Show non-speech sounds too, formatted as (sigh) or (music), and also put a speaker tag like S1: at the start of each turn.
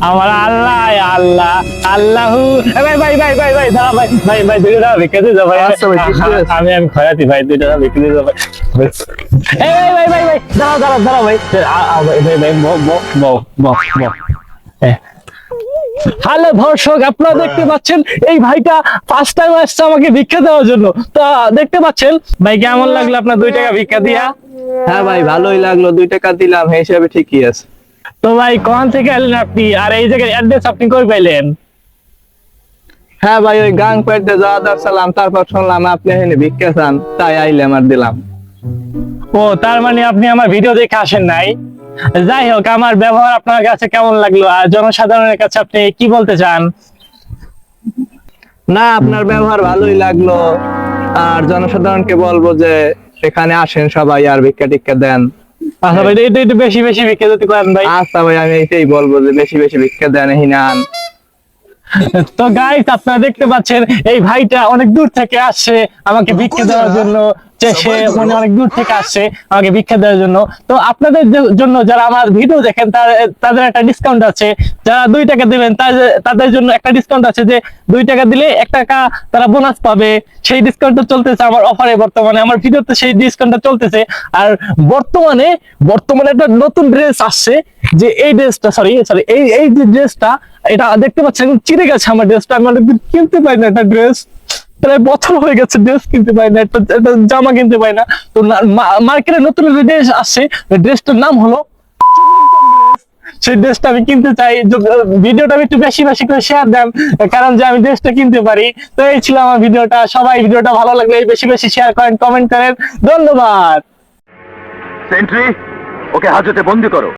S1: আমার আল্লাহ আল্লাহ আল্লাহু ভাই ভাই ভাই ভাই ভাই দাঁড়া ভাই ভাই ভাই টাকা ভিক্ষা দিয়ে দাও ভাই
S2: আচ্ছা।
S1: আমি আমি খয়াতি ভাই টাকা ভিক্ষা দিয়ে দাও ভাই এই ভাই ভাই ভাই ভাই দাঁড়াও দাঁড়াও দাঁড়াও ভাই ভাই ভাই ভাই বো বো বো বো বো হ্যালো দর্শক আপনারা দেখতে পাচ্ছেন এই ভাইটা ফার্স্ট টাইম আসছে আমাকে ভিক্ষা দেওয়ার জন্য তা দেখতে পাচ্ছেন ভাই কেমন লাগল আপনার দুই টাকা ভিক্ষা দিয়া
S2: হ্যাঁ ভাই ভালোই লাগল দুই টাকা দিলাম এই হিসাবে ঠিকই আছে
S1: তো ভাই কোন থেকে এলেন আপনি? আর এই জায়গায় অ্যাড্রেস আপনি কই পাইলেন?
S2: হ্যাঁ ভাই ওই গাং পেটে যাওয়া দরছিলাম তারপর শুনলাম আপনি এখানে ভিক্ষা চান তাই আইলাম আর দিলাম।
S1: ও তার মানে আপনি আমার ভিডিও দেখে আসেন নাই? যাই হোক আমার ব্যবহার আপনার কাছে কেমন লাগল? আর জনসাধারণের কাছে আপনি কি বলতে চান?
S2: না আপনার ব্যবহার ভালোই লাগল। আর জনসাধারণকে বলব যে এখানে আসেন সবাই আর ভিক্ষা টিক্ষা দেন।
S1: আচ্ছা ভাই এটা একটু বেশি বেশি ভিক্ষা যদি করেন ভাই।
S2: আচ্ছা ভাই আমি এটাই বলব যে বেশি বেশি ভিক্ষা দেন আন (laughs)
S1: তো গাইস আপনারা দেখতে পাচ্ছেন এই ভাইটা অনেক দূর থেকে আসছে আমাকে ভিক্ষা দেওয়ার জন্য। সে মানে অনেক দূর থেকে আসছে আমাকে ভিক্ষা দেওয়ার জন্য। তো আপনাদের জন্য যারা আমার ভিডিও দেখেন তাদের একটা ডিসকাউন্ট আছে। যারা দুই টাকা দিবেন তাদের- তাদের জন্য একটা ডিসকাউন্ট আছে যে দুই টাকা দিলে এক টাকা তারা বোনাস পাবে। সেই ডিসকাউন্টটা চলতেছে আমার অফারে বর্তমানে। আমার ভিডিওতে সেই ডিসকাউন্টটা চলতেছে। আর বর্তমানে বর্তমানে একটা নতুন ড্রেস আসছে যে এই ড্রেসটা সরি সরি এই এই যে ড্রেসটা এটা দেখতে পাচ্ছেন চিড়ে গেছে আমার ড্রেসটা আমি অনেকদিন কিনতে পারি না একটা ড্রেস প্রায় বছর হয়ে গেছে ড্রেস কিনতে পারি না, একটা জামা কিনতে পারি না। তো মার্কেটে নতুন ড্রেস আসছে ড্রেসটার নাম হলো সেই ড্রেসটা আমি কিনতে চাই। ভিডিওটা আমি একটু বেশি বেশি করে শেয়ার দেন, কারণ যে আমি ড্রেসটা কিনতে পারি, তো এই ছিল আমার ভিডিওটা। সবাই ভিডিওটা ভালো লাগলে বেশি বেশি শেয়ার করেন কমেন্ট করেন। ধন্যবাদ।
S3: সেন্ট্রি ওকে হাজতে বন্দি করো।